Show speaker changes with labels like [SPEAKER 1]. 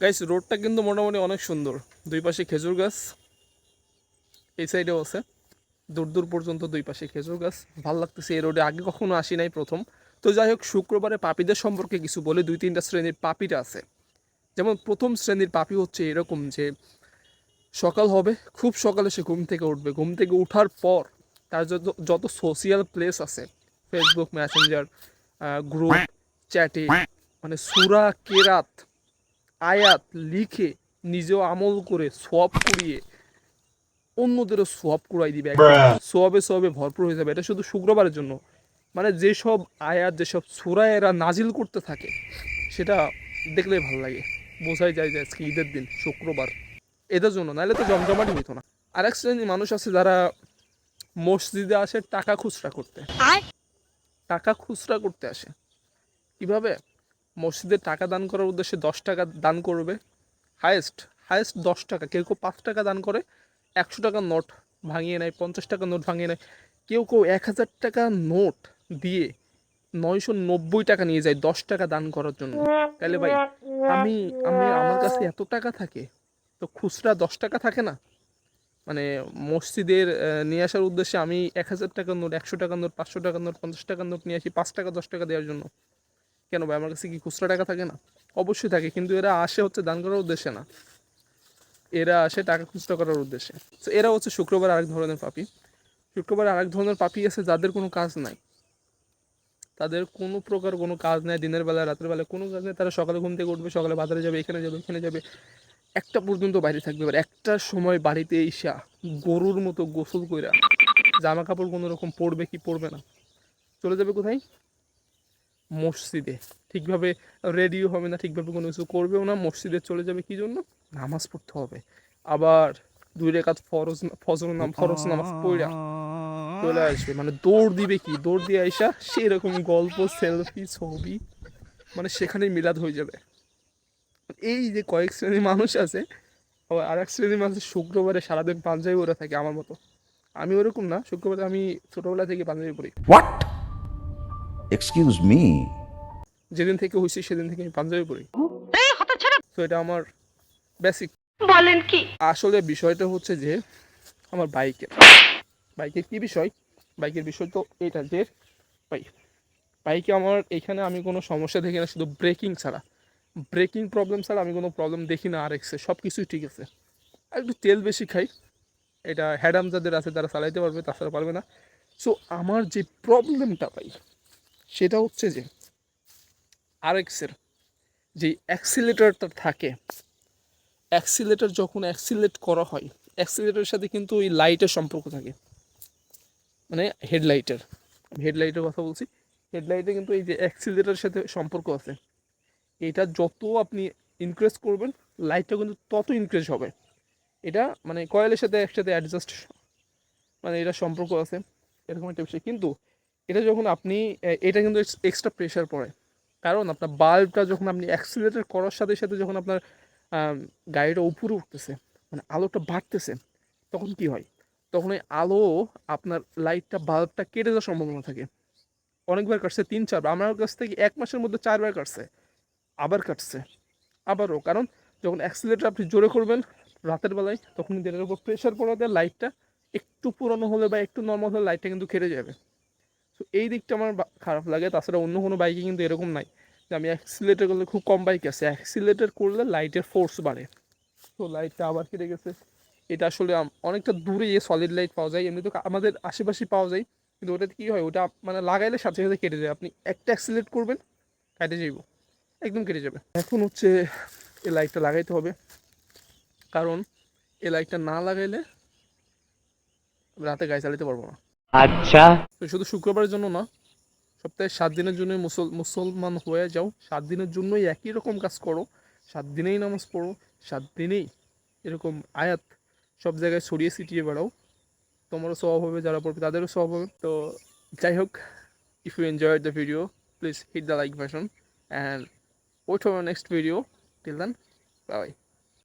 [SPEAKER 1] Guys রোডটা কিন্তু মোটামুটি অনেক সুন্দর। দুই পাশে খেজুর গাছ, এই সাইডেও আছে। দূর দূর পর্যন্ত দুই পাশে খেজুর গাছ। ভালো লাগতেছে এই রোডে আগে কখনো আসি নাই প্রথম। তো যাই হোক, শুক্রবারে পাপীদের সম্পর্কে কিছু বলে দুই তিনটা শ্রেণির পাপীরা আছে। যেমন প্রথম শ্রেণির পাপি হচ্ছে এরকম যে, সকাল হবে, খুব সকালে সে ঘুম থেকে উঠবে। ঘুম থেকে ওঠার পর তার যত যত সোশিয়াল প্লেস আছে ফেসবুক মেসেঞ্জার গ্রুপ চ্যাটে মানে সুরা, কেরাত আয়াত লিখে নিজেও আমল করে সোয়াব করিয়ে অন্যদেরও সোয়াব করাই দিবে। সোয়াবে সোয়াবে ভরপুর হয়ে যাবে। এটা শুধু শুক্রবারের জন্য। মানে যেসব আয়াত যেসব সুরা এরা নাজিল করতে থাকে সেটা দেখলেই ভালো লাগে। বোঝাই যায় যে আজকে ঈদের দিন শুক্রবার। এদের জন্য। নাহলে তো জমজমাটি হইতো না। আরেক শ্রেণির মানুষ আছে যারা মসজিদে আসে টাকা খুচরা করতে। টাকা খুচরা করতে আসে। কীভাবে? মসজিদে টাকা দান করার উদ্দেশ্যে দশ টাকা দান করবে। হায়েস্ট হায়েস্ট দশ টাকা। কেউ কেউ পাঁচ টাকা দান করে, একশো টাকার নোট ভাঙিয়ে নেয়, পঞ্চাশ টাকার নোট ভাঙিয়ে নেয়। কেউ কেউ এক হাজার টাকা নোট দিয়ে নয়শো নব্বই টাকা নিয়ে যায় দশ টাকা দান করার জন্য। তাহলে ভাই, আমি আমি, আমার কাছে এত টাকা থাকে, তো খুচরা দশ টাকা থাকে না? মানে মসজিদের নিয়ে আসার উদ্দেশ্যে আমি এক হাজার টাকার নোট, একশো টাকার নোট, পাঁচশো টাকার নোট, পঞ্চাশ টাকার নোট নিয়ে আসি, পাঁচ টাকা, দশ টাকা দেওয়ার জন্য। কেন ভাই? আমার কাছে কি খুচরা টাকা থাকে না? অবশ্যই থাকে, কিন্তু এরা আসে হচ্ছে দান করার উদ্দেশ্যে না। এরা আসে টাকা খুচরা করার উদ্দেশ্যে। তো এরা হচ্ছে শুক্রবার আরেক ধরনের পাপি। শুক্রবার আরেক ধরনের পাপি আছে যাদের কোনো কাজ নাই। তাদের কোনো প্রকার কোনো কাজ নেই দিনের বেলা, রাতের বেলা, কোনো কাজ নেই। তারা সকালে ঘুম থেকে উঠবে, সকালে বাজারে যাবে, এখানে যাবে এখানে যাবে। একটা পর্যন্ত বাইরে থাকবে, এবার একটার সময় বাড়িতে এসা গরুর মতো গোসল কইরা জামা কাপড় কোনো রকম পরবে কি পরবে না। চলে যাবে কোথায়? মসজিদে। ঠিকভাবে রেডিও হবে না, ঠিকভাবে কোনো কিছু করবেও না, মসজিদে চলে যাবে কি জন্য? নামাজ পড়তে হবে। আবার দুই রেখাত ফরজ ফজর নাম ফরজ নামাজ পড়া চলে আসবে। মানে দৌড় দিবে কি? দৌড় দিয়ে আইসা সেরকম গল্প সেলফি ছবি মানে সেখানেই মিলাদ হয়ে যাবে। এই যে কয়েক শ্রেণির মানুষ আছে, আবার আর এক শ্রেণির মানুষ শুক্রবারে সারাদিন পাঞ্জাবি ওরা থাকে আমার মতো। আমি ওরকম না, শুক্রবারে আমি ছোটোবেলা থেকে পাঞ্জাবি পড়ি
[SPEAKER 2] What? Excuse me.
[SPEAKER 1] যেদিন থেকে হয়েছি সেদিন থেকে আমি পাঞ্জাবি পরি তো এটা আমার বেসিক
[SPEAKER 3] বলেন কি?
[SPEAKER 1] আসলে বিষয়টা হচ্ছে যে আমার বাইকের। বাইকের কি বিষয়? বাইকের বিষয় তো এটা যে ভাই বাইকে আমার এখানে আমি কোনো সমস্যা দেখি না শুধু ব্রেকিং ছাড়া। ব্রেকিং প্রবলেম ছাড়া আমি কোনো প্রবলেম দেখি না আর এক্সে সব কিছুই ঠিক আছে। আর একটু তেল বেশি খাই এটা হ্যাডাম যাদের আছে তারা চালাইতে পারবে তাছাড়া পারবে না। সো আমার যে প্রবলেমটা পাই সেটা হচ্ছে যে আর এক্সের যে অ্যাক্সিলেটারটা থাকে, অ্যাক্সিলেটার যখন অ্যাক্সিলেট করা হয়, অ্যাক্সিলেটারের সাথে কিন্তু ওই লাইটের সম্পর্ক থাকে। মানে হেডলাইটের হেডলাইটের কথা বলছি, হেডলাইটে কিন্তু এই যে অ্যাক্সিলেটারের সাথে সম্পর্ক আছে। এটা যত আপনি ইনক্রিজ করবেন, লাইটটা কিন্তু তত ইনক্রিজ হবে। এটা মানে কয়েলের সাথে একসাথে অ্যাডজাস্ট মানে এটা সম্পর্ক আছে, এরকম একটা বিষয়। কিন্তু এটা যখন আপনি এটা কিন্তু এক্সট্রা প্রেশার পড়ে। কারণ আপনার বাল্বটা যখন আপনি অ্যাক্সিলেটার করার সাথে সাথে যখন আপনার গাড়িটা উপরে উঠতেছে মানে আলোটা বাড়তেছে, তখন কি হয়? তখন ওই আলো আপনার লাইটটা বাল্বটা কেটে যাওয়ার সম্ভাবনা থাকে। অনেকবার কাটছে, তিন চারবার আমার কাছ থেকে এক মাসের মধ্যে চারবার কাটছে, আবার কাটছে, আবারও। কারণ যখন অ্যাক্সিলেটার আপনি জোরে করবেন রাতের বেলায়, তখন কিন্তু এটার উপর প্রেশার পড়াতে লাইটটা একটু পুরনো হলে বা একটু নর্মাল হলে লাইটটা কিন্তু কেটে যাবে। তো এই দিকটা আমার খারাপ লাগে। তাছাড়া অন্য কোনো বাইকে কিন্তু এরকম নাই যে আমি অ্যাক্সিলেটার করলে খুব কম বাইক আছে। অ্যাক্সিলেটার করলে লাইটের ফোর্স বাড়ে। তো লাইটটা আবার কেটে গেছে। এটা আসলে অনেকটা দূরে ইয়ে সলিড লাইট পাওয়া যায়। এমনি তো আমাদের আশেপাশে পাওয়া যায়। কিন্তু ওটাতে কী হয়? ওটা মানে লাগাইলে সাথে সাথে কেটে যায়। আপনি একটা অ্যাক্সিলেট করবেন, কেটে যাইব। একদম কেটে যাবে। এখন হচ্ছে এই লাইটটা লাগাইতে হবে। কারণ এই লাইটটা না লাগাইলে রাতে গাড়ি চালাতে পারব না।
[SPEAKER 4] আচ্ছা।
[SPEAKER 1] শুধু শুক্রবারের জন্য না, সপ্তাহে সাত দিনের জন্য মুসলমান হয়ে যাও। সাত দিনের জন্যই একই রকম কাজ করো। সাত দিনেই নামাজ পড়ো, সাত দিনেই এরকম আয়াত সব জায়গায় ছড়িয়ে ছিটিয়ে বেড়াও। তোমারও স্বভাব হবে, যারা পড়বে তাদেরও স্বভাব হবে। তো যাই হোক if you enjoyed the video please hit the like button and wait for next video till then bye